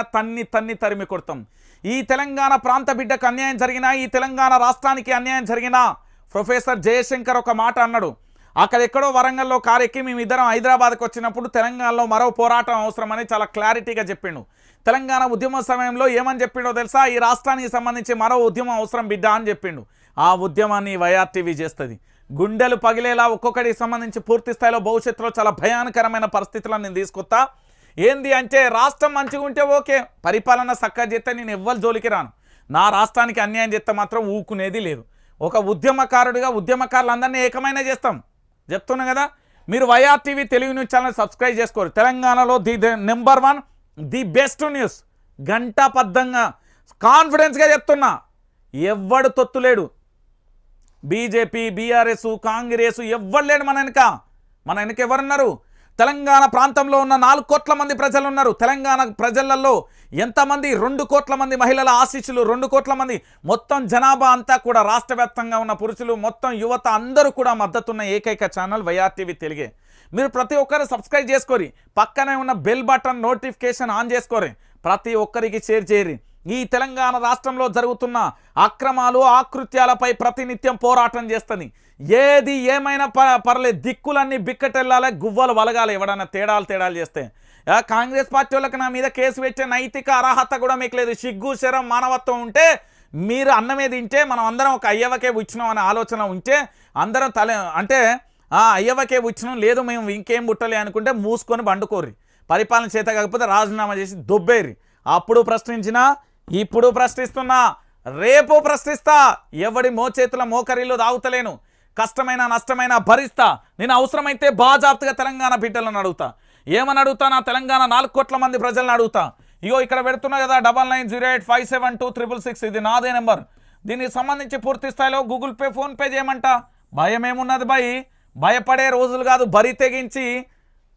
తన్ని తన్ని తరిమి కొడతాం. ఈ తెలంగాణ ప్రాంత బిడ్డకు అన్యాయం జరిగినా ఈ తెలంగాణ రాష్ట్రానికి అన్యాయం జరిగినా ప్రొఫెసర్ జయశంకర్ ఒక మాట అన్నాడు. అక్కడ ఎక్కడో వరంగల్లో కారెక్కి మేమిద్దరం ఇద్దరం హైదరాబాద్కి వచ్చినప్పుడు తెలంగాణలో మరో పోరాటం అవసరమని చాలా క్లారిటీగా చెప్పిండు. తెలంగాణ ఉద్యమ సమయంలో ఏమని చెప్పిండో తెలుసా? ఈ రాష్ట్రానికి సంబంధించి మరో ఉద్యమం అవసరం బిడ్డ అని చెప్పిండు. ఆ ఉద్యమాన్ని వైఆర్టీవీ చేస్తుంది. గుండెలు పగిలేలా ఒక్కొక్కడికి సంబంధించి పూర్తి స్థాయిలో భవిష్యత్తులో చాలా భయానకరమైన పరిస్థితులను నేను తీసుకొస్తా ఏంది అంటే రాష్ట్రం మంచిగా ఉంటే ఓకే పరిపాలన చక్కగా చేస్తే నేను ఎవ్వరు జోలికి రాను. నా రాష్ట్రానికి అన్యాయం చేస్తే మాత్రం ఊకునేది లేదు. ఒక ఉద్యమకారుడిగా ఉద్యమకారులందరినీ ఏకమైన చేస్తాం. చెప్తున్నా కదా మీరు YRTV Telugu news channel subscribe చేసుకోరు. తెలంగాణలో the number one the best news. గంటాబద్ధంగా కాన్ఫిడెన్స్గా చెప్తున్నా. ఎవ్వడు తొత్తులేడు బీజేపీ బీఆర్ఎస్ కాంగ్రెస్ ఎవ్వరు లేడు మన వెనక. మన వెనక ఎవరున్నారు? తెలంగాణ ప్రాంతంలో ఉన్న నాలుగు కోట్ల మంది ప్రజలు ఉన్నారు తెలంగాణ ప్రజలలో ఎంతమంది? రెండు కోట్ల మంది మహిళల ఆశీస్సులు రెండు కోట్ల మంది మొత్తం జనాభా అంతా కూడా రాష్ట్ర ఉన్న పురుషులు మొత్తం యువత అందరూ కూడా మద్దతున్న ఏకైక ఛానల్ వైఆర్టీవీ తెలుగే. మీరు ప్రతి ఒక్కరు సబ్స్క్రైబ్ చేసుకోరి పక్కనే ఉన్న బెల్ బటన్ నోటిఫికేషన్ ఆన్ చేసుకోరి ప్రతి ఒక్కరికి షేర్ చేయరి. ఈ తెలంగాణ రాష్ట్రంలో జరుగుతున్న అక్రమాలు ఆకృత్యాలపై ప్రతినిత్యం పోరాటం చేస్తుంది. ఏది ఏమైనా ప పర్లేదు దిక్కులన్నీ బిక్కటెళ్ళాలి గువ్వలు వలగాలి ఎవడన్నా తేడాలు తేడాలు చేస్తే. కాంగ్రెస్ పార్టీ వాళ్ళకి నా మీద కేసు పెట్టే నైతిక అర్హత కూడా మీకు లేదు. సిగ్గు శరం మానవత్వం ఉంటే మీరు అన్నమే తింటే మనం అందరం ఒక అయ్యవకే ఇచ్చినాం అనే ఆలోచన ఉంటే అందరం తల అంటే ఆ అయ్యవకే ఇచ్చినాం లేదు మేము ఇంకేం పుట్టలే అనుకుంటే మూసుకొని బండుకోర్రి. పరిపాలన చేత కాకపోతే రాజీనామా చేసి దొబ్బేరి అప్పుడు ప్రశ్నించినా ఇప్పుడు ప్రశ్నిస్తున్నా రేపు ప్రశ్నిస్తా. ఎవడి మోచేతుల మోకరిల్లు దాగుతలేను. కష్టమైన నష్టమైన భరిస్తా. నేను అవసరమైతే బాజాప్తుగా తెలంగాణ బిడ్డలను అడుగుతా. ఏమని అడుగుతా? నా తెలంగాణ నాలుగు కోట్ల మంది ప్రజలను అడుగుతా. ఇగో ఇక్కడ పెడుతున్నా కదా double nine zero eight five seven two triple six. ఇది నాదే నెంబర్. దీనికి సంబంధించి పూర్తి స్థాయిలో గూగుల్ పే ఫోన్పే చేయమంట? భయం ఏమున్నది భయ్? భయపడే రోజులు కాదు బరి తెగించి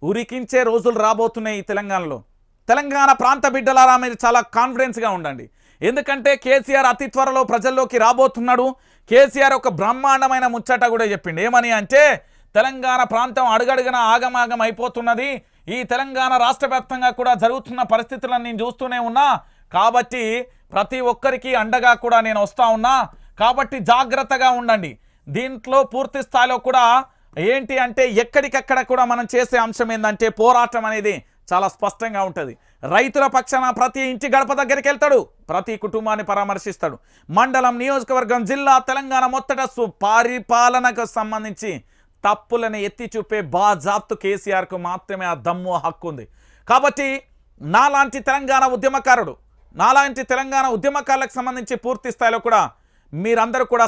ఉరికించే రోజులు రాబోతున్నాయి ఈ తెలంగాణలో. తెలంగాణ ప్రాంత బిడ్డలారా మీరు చాలా కాన్ఫిడెన్స్గా ఉండండి. ఎందుకంటే కేసీఆర్ అతి త్వరలో ప్రజల్లోకి రాబోతున్నాడు. కేసీఆర్ ఒక బ్రహ్మాండమైన ముచ్చట కూడా చెప్పిండు. ఏమని అంటే తెలంగాణ ప్రాంతం అడుగడుగున ఆగమాగం అయిపోతున్నది. ఈ తెలంగాణ రాష్ట్ర కూడా జరుగుతున్న పరిస్థితులను నేను చూస్తూనే ఉన్నా. కాబట్టి ప్రతి ఒక్కరికి అండగా కూడా నేను వస్తూ ఉన్నా. కాబట్టి జాగ్రత్తగా ఉండండి. దీంట్లో పూర్తి స్థాయిలో కూడా ఏంటి అంటే ఎక్కడికక్కడ కూడా మనం చేసే అంశం ఏంటంటే పోరాటం అనేది చాలా స్పష్టంగా ఉంటుంది. రైతుల పక్షాన ప్రతి ఇంటి గడప దగ్గరికి వెళ్తాడు. ప్రతి కుటుంబాన్ని పరామర్శిస్తాడు. మండలం నియోజకవర్గం జిల్లా తెలంగాణ మొత్తట పరిపాలనకు సంబంధించి తప్పులను ఎత్తి చూపే బాజాప్తు కేసీఆర్కు మాత్రమే ఆ దమ్ము హక్కు ఉంది. కాబట్టి నాలాంటి తెలంగాణ ఉద్యమకారుడు నాలాంటి తెలంగాణ ఉద్యమకారులకు సంబంధించి పూర్తి స్థాయిలో కూడా మీరందరూ కూడా